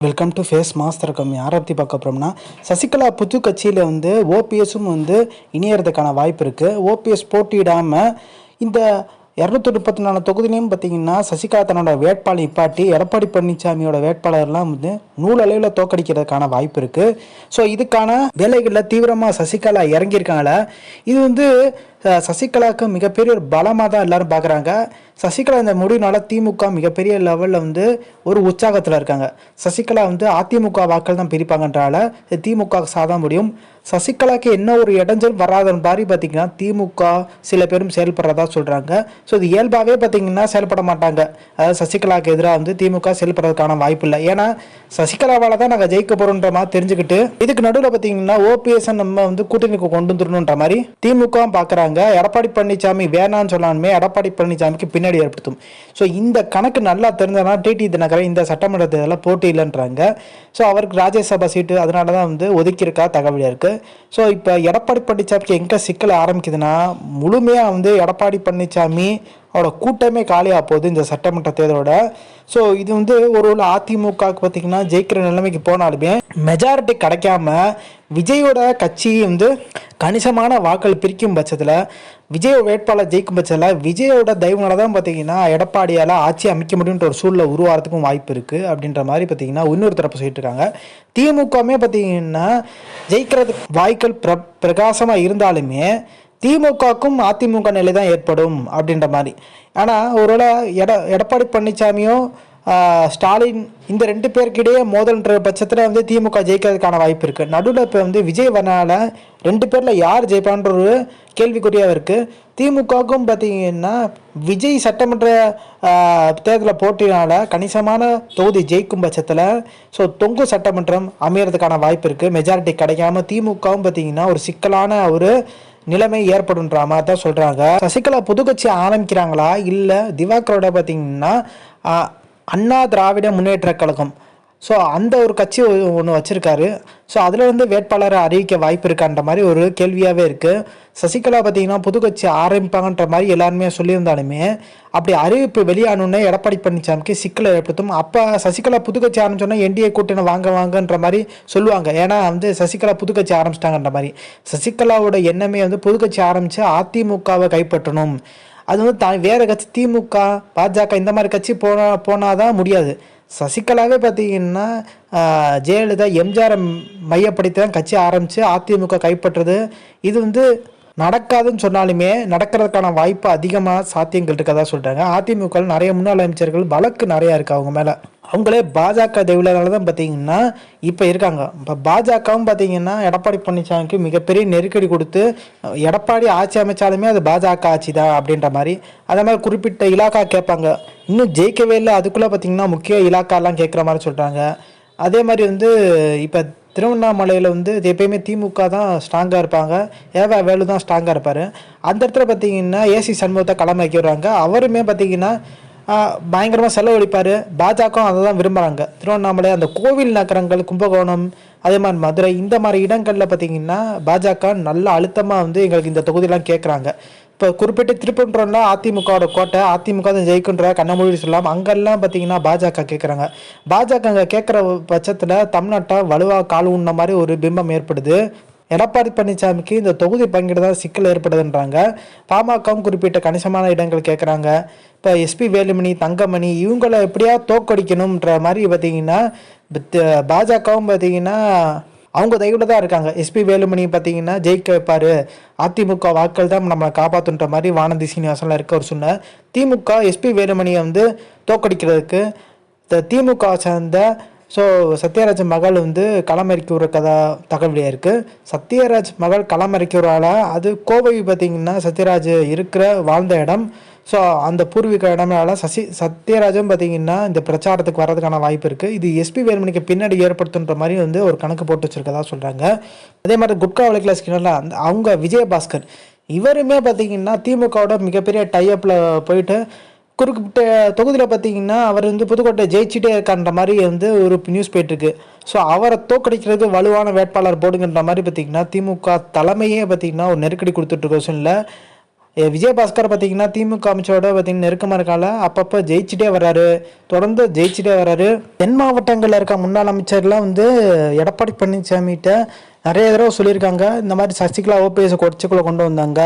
Welcome to face master கம்மி யாரை பற்றி பார்க்க போகிறோம்னா சசிகலா புது கட்சியில் வந்து ஓபிஎஸும் வந்து இணையறதுக்கான வாய்ப்பு இருக்குது ஓபிஎஸ் போட்டியிடாமல் இந்த இரநூத்தி முப்பத்தி நாலு தொகுதியிலையும் பார்த்தீங்கன்னா சசிகலா தன்னோட வேட்பாளர் இப்பாட்டி எடப்பாடி பழனிசாமியோட வேட்பாளர்லாம் வந்து நூலளவில் தோக்கடிக்கிறதுக்கான வாய்ப்பு இருக்குது ஸோ இதுக்கான வேலைகளில் தீவிரமாக சசிகலா இறங்கியிருக்காங்கள இது வந்து சசிகலாவுக்கு மிகப்பெரிய ஒரு பலமாக தான் எல்லோரும் பார்க்குறாங்க. சசிகலா இந்த முடிவுனால திமுக மிகப்பெரிய லெவலில் வந்து ஒரு உற்சாகத்தில் இருக்காங்க. சசிகலா வந்து அதிமுக வாக்கள் தான் பிரிப்பாங்கன்றால திமுக சாத முடியும். சசிகலாக்கு என்ன ஒரு இடைஞ்சல் வராத மாதிரி பார்த்தீங்கன்னா திமுக சில பேரும் செயல்படுறதா சொல்கிறாங்க ஸோ இது இயல்பாகவே பார்த்தீங்கன்னா செயல்பட மாட்டாங்க. அதாவது சசிகலாவுக்கு எதிராக வந்து திமுக செயல்படுறதுக்கான வாய்ப்பு இல்லை. ஏன்னா சசிகலாவால் தான் நாங்கள் ஜெயிக்க போகிறோன்ற மாதிரி தெரிஞ்சுக்கிட்டு இதுக்கு நடுவில் பார்த்தீங்கன்னா ஓபிஎஸ் நம்ம வந்து கூட்டணிக்கு கொண்டு வந்துடணுன்ற மாதிரி திமுக பார்க்குறாங்க எடப்பாடி பழனிசாமி வேணான்னு சொல்லாமே எடப்பாடி பழனிசாமிக்கு பின்னாடி ஏற்படுத்தும். ஸோ இந்த கணக்கு நல்லா தெரிஞ்சதுனா டிடி தினகரன் இந்த சட்டமன்ற தேர்தலில் போட்டி இல்லைன்றாங்க ஸோ அவருக்கு ராஜ்யசபா சீட்டு அதனால தான் வந்து ஒதுக்கியிருக்கா தகவல் இருக்குது ஸோ இப்போ எடப்பாடி பழனிசாமிக்கு எங்கே சிக்கல் ஆரம்பிக்குதுன்னா முழுமையாக வந்து எடப்பாடி பழனிசாமி அவரோட கூட்டமே காலியாக போகுது இந்த சட்டமன்ற தேர்தலோட. ஸோ இது வந்து ஒரு ஒரு அதிமுகவுக்கு பார்த்தீங்கன்னா ஜெயிக்கிற நிலைமைக்கு போனாலுமே மெஜாரிட்டி கிடைக்காம விஜயோட கட்சி வந்து கணிசமான வாக்கள் பிரிக்கும் பட்சத்தில் விஜய் வேட்பாளர் ஜெயிக்கும் பட்சத்தில் விஜயோட தயவுனால தான் பார்த்தீங்கன்னா எடப்பாடியால் ஆட்சி அமைக்க முடியுன்ற ஒரு சூழ்நிலை உருவாகிறதுக்கும் வாய்ப்பு இருக்குது அப்படின்ற மாதிரி பார்த்தீங்கன்னா இன்னொரு தரப்பு சொல்லிட்டு இருக்காங்க திமுகவுமே பார்த்தீங்கன்னா ஜெயிக்கிறதுக்கு வாய்க்கள் பிர பிரகாசமாக இருந்தாலுமே திமுகவுக்கும் அதிமுக நிலை தான் ஏற்படும் அப்படின்ற மாதிரி. ஆனால் ஒருவேளை எட எடப்பாடி பழனிசாமியோ ஸ்டாலின் இந்த ரெண்டு பேருக்கிடையே மோதல்ன்ற பட்சத்தில் வந்து திமுக ஜெயிக்கிறதுக்கான வாய்ப்பு இருக்குது நடுவில் இப்போ வந்து விஜய் வரனால ரெண்டு பேரில் யார் ஜெயிப்பான்ற ஒரு கேள்விக்குறியாக இருக்குது திமுகவுக்கும் பார்த்தீங்கன்னா விஜய் சட்டமன்ற தேர்தலில் போட்டினால கணிசமான தொகுதி ஜெயிக்கும் பட்சத்தில் ஸோ தொங்கு சட்டமன்றம் அமையறதுக்கான வாய்ப்பு இருக்குது மெஜாரிட்டி கிடைக்காம திமுகவும் பார்த்தீங்கன்னா ஒரு சிக்கலான ஒரு நிலைமை ஏற்படுன்ற மாதிரி தான் சொல்கிறாங்க சசிகலா புதுக்கட்சி ஆரம்பிக்கிறாங்களா? இல்லை திவாகரோட பார்த்தீங்கன்னா அண்ணா திராவிட முன்னேற்ற கழகம் ஸோ அந்த ஒரு கட்சி ஒன்று வச்சுருக்காரு. ஸோ அதில் வந்து வேட்பாளரை அறிவிக்க வாய்ப்பு இருக்கான்ற மாதிரி ஒரு கேள்வியாகவே இருக்குது சசிகலா பார்த்தீங்கன்னா புது கட்சி ஆரம்பிப்பாங்கன்ற மாதிரி எல்லாருமே சொல்லியிருந்தாலுமே அப்படி அறிவிப்பு வெளியானோடனே எடப்பாடி பழனிசாமிக்கு சிக்கலை ஏற்படுத்தும். அப்போ சசிகலா புது கட்சி ஆரம்பிச்சோன்னா என்டிஏ கூட்டணி வாங்க வாங்கன்ற மாதிரி சொல்லுவாங்க. ஏன்னா வந்து சசிகலா புது கட்சி ஆரம்பிச்சிட்டாங்கன்ற மாதிரி. சசிகலாவோட எண்ணமே வந்து புது கட்சி ஆரம்பித்து அதிமுகவை கைப்பற்றணும். அது வந்து த வேறு கட்சி திமுக பாஜக இந்த மாதிரி கட்சி போனால் போனால் தான் முடியாது. சசிகலாவே பார்த்தீங்கன்னா ஜெயலலிதா எம்ஜிஆரை மையப்படுத்தி தான் கட்சி ஆரம்பித்து அதிமுக கைப்பற்றுறது. இது வந்து நடக்காதுன்னு சொன்னாலுமே நடக்கிறதுக்கான வாய்ப்பு அதிகமாக சாத்தியங்கள் இருக்கதா சொல்கிறாங்க அதிமுக நிறைய முன்னாள் அமைச்சர்கள் வழக்கு நிறையா இருக்குது அவங்க மேலே. அவங்களே பாஜக தெய்வலால தான் பார்த்தீங்கன்னா இப்போ இருக்காங்க. இப்போ பாஜகவும் பார்த்தீங்கன்னா எடப்பாடி பழனிசாமிக்கு மிகப்பெரிய நெருக்கடி கொடுத்து எடப்பாடி ஆட்சி அமைச்சாலுமே அது பாஜக ஆட்சி தான் அப்படின்ற மாதிரி. அதே மாதிரி குறிப்பிட்ட இலாக்கா கேட்பாங்க. இன்னும் ஜெயிக்கவே இல்லை. அதுக்குள்ளே பார்த்தீங்கன்னா முக்கிய இலாக்காலாம் கேட்குற மாதிரி சொல்கிறாங்க அதே மாதிரி வந்து இப்போ திருவண்ணாமலையில் வந்து இது எப்பயுமே திமுக தான் ஸ்ட்ராங்காக இருப்பாங்க. ஏவா வேலு தான் ஸ்ட்ராங்காக இருப்பார். அந்த இடத்துல பார்த்தீங்கன்னா ஏசி சண்முகத்தை களமாக்கி வர்றாங்க அவருமே பார்த்தீங்கன்னா பயங்கரமாக செலவழிப்பார். பாஜகவும் அதை தான் விரும்புகிறாங்க திருவண்ணாமலை அந்த கோவில் நகரங்கள் கும்பகோணம் அதே மாதிரி மதுரை இந்த மாதிரி இடங்களில் பார்த்தீங்கன்னா பாஜக நல்ல அழுத்தமாக வந்து எங்களுக்கு இந்த தொகுதியெலாம் கேட்குறாங்க இப்போ குறிப்பிட்டு திருப்பன்றோம்ல அதிமுகவோட கோட்டை அதிமுக தான் ஜெயிக்கின்ற கண்ணமொழி சொல்லலாம் அங்கெல்லாம் பார்த்தீங்கன்னா பாஜக கேட்குறாங்க பாஜக அங்கே கேட்குற பட்சத்தில் தமிழ்நாட்டை வலுவாக கால் உண்ண மாதிரி ஒரு பிம்பம் ஏற்படுது. எடப்பாடி பழனிசாமிக்கு இந்த தொகுதி பங்கிடுதான் சிக்கல் ஏற்படுதுன்றாங்க. பாமகவும் குறிப்பிட்ட கணிசமான இடங்கள் கேட்குறாங்க இப்போ எஸ்பி வேலுமணி தங்கமணி இவங்கள எப்படியா தோக்கடிக்கணுன்ற மாதிரி பார்த்தீங்கன்னா பாஜகவும் பார்த்தீங்கன்னா அவங்க தயவுல தான் இருக்காங்க. எஸ்பி வேலுமணி பார்த்தீங்கன்னா ஜெயிக்க வைப்பார். அதிமுக வாக்கள் தான் நம்மளை காப்பாற்றுன்ற மாதிரி வானதி சீனிவாசனில் இருக்க ஒரு சொன்னார் திமுக எஸ்பி வேலுமணியை வந்து தோக்கடிக்கிறதுக்கு இந்த திமுக சேர்ந்த ஸோ சத்யராஜ் மகள் வந்து களமிறக்கி கதா தகவலியாக இருக்குது சத்யராஜ் மகள் களமிறக்கி அது கோவை பார்த்தீங்கன்னா சத்யராஜ் இருக்கிற வாழ்ந்த இடம். ஸோ அந்த பூர்வீக இடமால சசி சத்யராஜும் பார்த்தீங்கன்னா இந்த பிரச்சாரத்துக்கு வர்றதுக்கான வாய்ப்பு இருக்குது இது எஸ்பி வேலுமணிக்கு பின்னாடி ஏற்படுத்துன்ற மாதிரி வந்து ஒரு கணக்கு போட்டு வச்சிருக்கதா சொல்கிறாங்க அதே மாதிரி குட்கா வழக்கில் ஸ்கின்னரில் அந்த அவங்க விஜயபாஸ்கர். இவருமே பார்த்தீங்கன்னா திமுகவோட மிகப்பெரிய டைஅப்பில் போயிட்டு குறிப்பிட்ட தொகுதியில் பார்த்தீங்கன்னா அவர் வந்து புதுக்கோட்டை ஜெயிச்சுட்டே இருக்கான்ற மாதிரி வந்து ஒரு நியூஸ் போயிட்டுருக்கு. ஸோ அவரை தோக்கடிக்கிறது வலுவான வேட்பாளர் போடுங்கன்ற மாதிரி பார்த்தீங்கன்னா திமுக தலைமையே பார்த்தீங்கன்னா ஒரு நெருக்கடி கொடுத்துட்ருக்க சூழ்நிலை விஜயபாஸ்கர் பார்த்தீங்கன்னா திமுக அமைச்சரோட பார்த்தீங்கன்னா நெருக்கமாக இருக்கால அப்பப்போ ஜெயிச்சுட்டே வர்றாரு. தொடர்ந்து ஜெயிச்சுட்டே வர்றாரு. தென் மாவட்டங்களில் இருக்க முன்னாள் அமைச்சர்லாம் வந்து எடப்பாடி பழனிசாமிகிட்ட நிறைய தடவை சொல்லியிருக்காங்க. இந்த மாதிரி சசிகலா ஓபிஎஸ் கொச்சக்குள்ளே கொண்டு வந்தாங்க.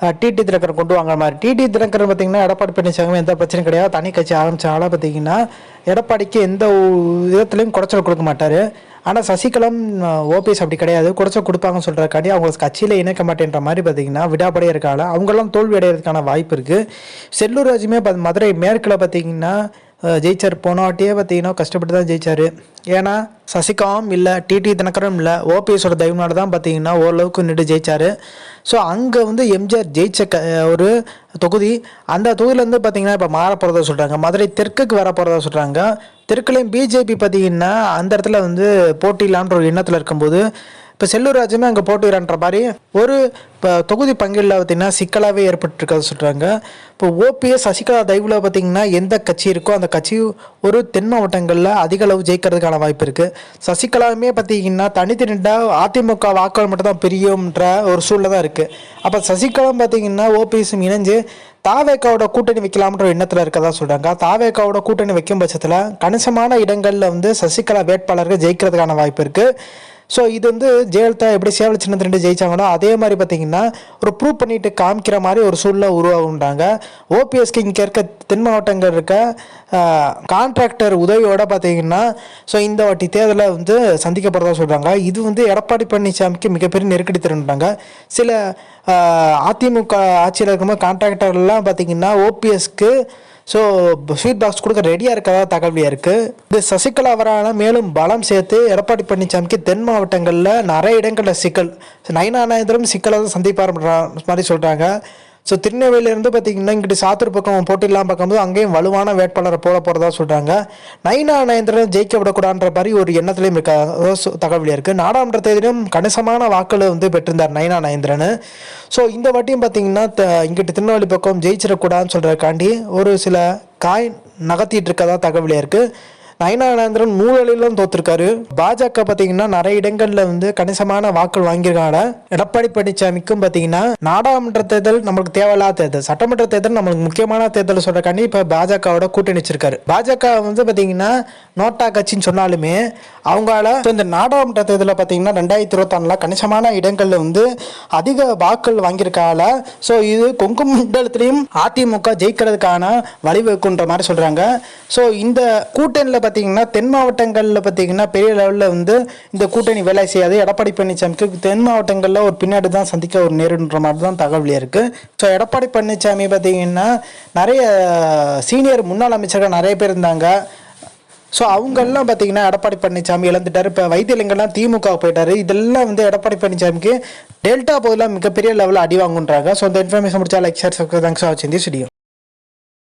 டிடி தினகரன் கொண்டு வாங்குற மாதிரி. டிடி தினகரன் பார்த்தீங்கன்னா எடப்பாடி பழனிசாமி எந்த பிரச்சனையும் கிடையாது. தனி கட்சி ஆரம்பிச்சால பார்த்தீங்கன்னா எடப்பாடிக்கு எந்த விதத்துலையும் குறைச்சல் கொடுக்க மாட்டார். ஆனால் சசிகலம் ஓபிஎஸ் அப்படி கிடையாது. குறைச்சல் கொடுப்பாங்கன்னு சொல்கிறக்காண்டி அவங்க கட்சியில் இணைக்க மாட்டேன்ற மாதிரி பார்த்தீங்கன்னா விடாப்படையே இருக்காங்க. அவங்கெல்லாம் தோல்வி அடைகிறதுக்கான வாய்ப்பு இருக்குது செல்லூர் ராஜுமே ப- மதுரை மேற்கில் பார்த்தீங்கன்னா ஜெயிச்சார். போன வாட்டியே பார்த்தீங்கன்னா கஷ்டப்பட்டு தான் ஜெயிச்சார். ஏன்னா சசிகாவும் இல்லை டிடி தினகரும் இல்லை ஓபிஎஸோட தயவுனால தான் பார்த்தீங்கன்னா ஓரளவுக்கு நின்று ஜெயிச்சார். ஸோ அங்கே வந்து எம்ஜிஆர் ஜெயிச்ச க ஒரு தொகுதி. அந்த தொகுதியிலேருந்து பார்த்தீங்கன்னா இப்போ மாற போகிறதா சொல்கிறாங்க மதுரை தெற்குக்கு வர போகிறதா சொல்கிறாங்க தெற்குலேயும் பிஜேபி பார்த்தீங்கன்னா அந்த இடத்துல வந்து போட்டியிலான்ற ஒரு எண்ணத்தில் இருக்கும்போது இப்போ செல்லூர் ராஜுமே அங்கே போட்டிடுறான்ற மாதிரி ஒரு இப்போ தொகுதி பங்கீடில் பார்த்தீங்கன்னா சிக்கலாகவே ஏற்பட்டிருக்கிறத சொல்கிறாங்க இப்போ ஓபிஎஸ் சசிகலா தயவுல பார்த்தீங்கன்னா எந்த கட்சி இருக்கோ அந்த கட்சி ஒரு தென் மாவட்டங்களில் அதிக அளவு ஜெயிக்கிறதுக்கான வாய்ப்பு இருக்குது சசிகலாவுமே பார்த்தீங்கன்னா தனித்து அதிமுக வாக்குகள் மட்டும் தான் பிரியும்ன்ற ஒரு சூழ்நிலை தான் இருக்குது அப்போ சசிகலாம் பார்த்தீங்கன்னா ஓபிஎஸும் இணைஞ்சு தாவேக்காவோட கூட்டணி வைக்கலாம்ன்ற எண்ணத்தில் இருக்கதா சொல்கிறாங்க தாவேக்காவோட கூட்டணி வைக்கும் பட்சத்தில் கணிசமான இடங்களில் வந்து சசிகலா வேட்பாளர்கள் ஜெயிக்கிறதுக்கான வாய்ப்பு இருக்குது ஸோ இது வந்து ஜெயலலிதா எப்படி சேவல் சின்னத்து ரெண்டு ஜெயிச்சாங்களோ அதே மாதிரி பார்த்தீங்கன்னா ஒரு ப்ரூவ் பண்ணிட்டு காமிக்கிற மாதிரி ஒரு சூழ்நிலை உருவாகுன்றாங்க ஓபிஎஸ்க்கு இங்கே இருக்க தென் மாவட்டங்கள் இருக்க கான்ட்ராக்டர் உதவியோட பார்த்தீங்கன்னா ஸோ இந்த வாட்டி தேர்தலை வந்து சந்திக்கப்படுறதா சொல்கிறாங்க இது வந்து எடப்பாடி பழனிசாமிக்கு மிகப்பெரிய நெருக்கடி தருன்றாங்க சில அதிமுக ஆட்சியில் இருக்கும்போது கான்ட்ராக்டர்லாம் பார்த்தீங்கன்னா ஓபிஎஸ்க்கு ஸோ ஸ்வீட் பாக்ஸ் கொடுக்க ரெடியாக இருக்கிறதா தகவலியாக இருக்குது இது சசிகலா அவரால் மேலும் பலம் சேர்த்து எடப்பாடி பழனிசாமிக்கு தென் மாவட்டங்களில் நிறைய இடங்களில் சிக்கல். நயனானந்தரம் சிக்கலை தான் சந்திப்பார்ன்ற மாதிரி சொல்கிறாங்க ஸோ திருநெல்வேலியிலேருந்து பார்த்தீங்கன்னா இங்கிட்டு சாத்தூர் பக்கம் போட்டிலாம் பார்க்கும்போது அங்கேயும் வலுவான வேட்பாளரை போட போகிறதா சொல்கிறாங்க நைனா நயந்திரன் ஜெயிக்க விடக்கூடாதுன்ற மாதிரி ஒரு எண்ணத்துலையும் இருக்க தகவலியாக இருக்குது நாடாளுமன்ற தேர்தலும் கணிசமான வாக்குகளை வந்து பெற்றிருந்தார் நைனா நயந்திரன் ஸோ இந்த வாட்டியும் பார்த்தீங்கன்னா த- இங்கிட்டு திருநெல்வேலி பக்கம் ஜெயிச்சிடக்கூடாதுன்னு சொல்கிறக்காண்டி ஒரு சில காய் நகர்த்திட்டு இருக்கதா தகவலியாக இருக்குது நயனானந்திரன் நூலிலும் தோத்திருக்காரு. பாஜக பார்த்தீங்கன்னா நிறைய இடங்கள்ல வந்து கணிசமான வாக்கள் வாங்கியிருக்காங்க. எடப்பாடி பழனிசாமிக்கும் பார்த்தீங்கன்னா நாடாளுமன்ற தேர்தல் நம்மளுக்கு தேவையில்லாத தேர்தல் சட்டமன்ற தேர்தல் நம்மளுக்கு முக்கியமான தேர்தல் சொல்றக்காண்டி இப்போ பாஜகவோட கூட்டணி வச்சிருக்காரு. பாஜக வந்து பார்த்தீங்கன்னா நோட்டா கட்சின்னு சொன்னாலுமே அவங்களால இந்த நாடாளுமன்ற தேர்தலில் பார்த்தீங்கன்னா ரெண்டாயிரத்தி இருபத்தாண்டில் கணிசமான இடங்கள்ல வந்து அதிக வாக்கள் வாங்கியிருக்கால ஸோ இது கொங்கு மண்டலத்திலையும் அதிமுக ஜெயிக்கிறதுக்கான வழிவகுன்ற மாதிரி சொல்கிறாங்க ஸோ இந்த கூட்டணியில் பார்த்தீங்கன்னா தென் மாவட்டங்களில் பார்த்தீங்கன்னா பெரிய லெவலில் வந்து இந்த கூட்டணி வேலை செய்யாது. எடப்பாடி பழனிசாமிக்கு தென் மாவட்டங்களில் ஒரு பின்னாடி தான் சந்திக்க ஒரு நேருன்ற மாதிரி தான் தகவல் இருக்குது ஸோ எடப்பாடி பழனிசாமி பார்த்தீங்கன்னா நிறைய சீனியர் முன்னாள் அமைச்சர்கள் நிறைய பேர் இருந்தாங்க. ஸோ அவங்கெல்லாம் பார்த்தீங்கன்னா எடப்பாடி பழனிசாமி இழந்துட்டாரு. இப்போ வைத்தியலிங்கெல்லாம் திமுக போயிட்டார். இதெல்லாம் வந்து எடப்பாடி பழனிசாமிக்கு டெல்டா பகுதியில் மிகப்பெரிய லெவலில் அடி வாங்குன்றாங்க. ஸோ இந்த இன்ஃபர்மேஷன் முடிச்சா லைக் ஷேர் சப்ஸ்கிரைப் தேங்க்ஸ் ஆச்சு வாட்சிங்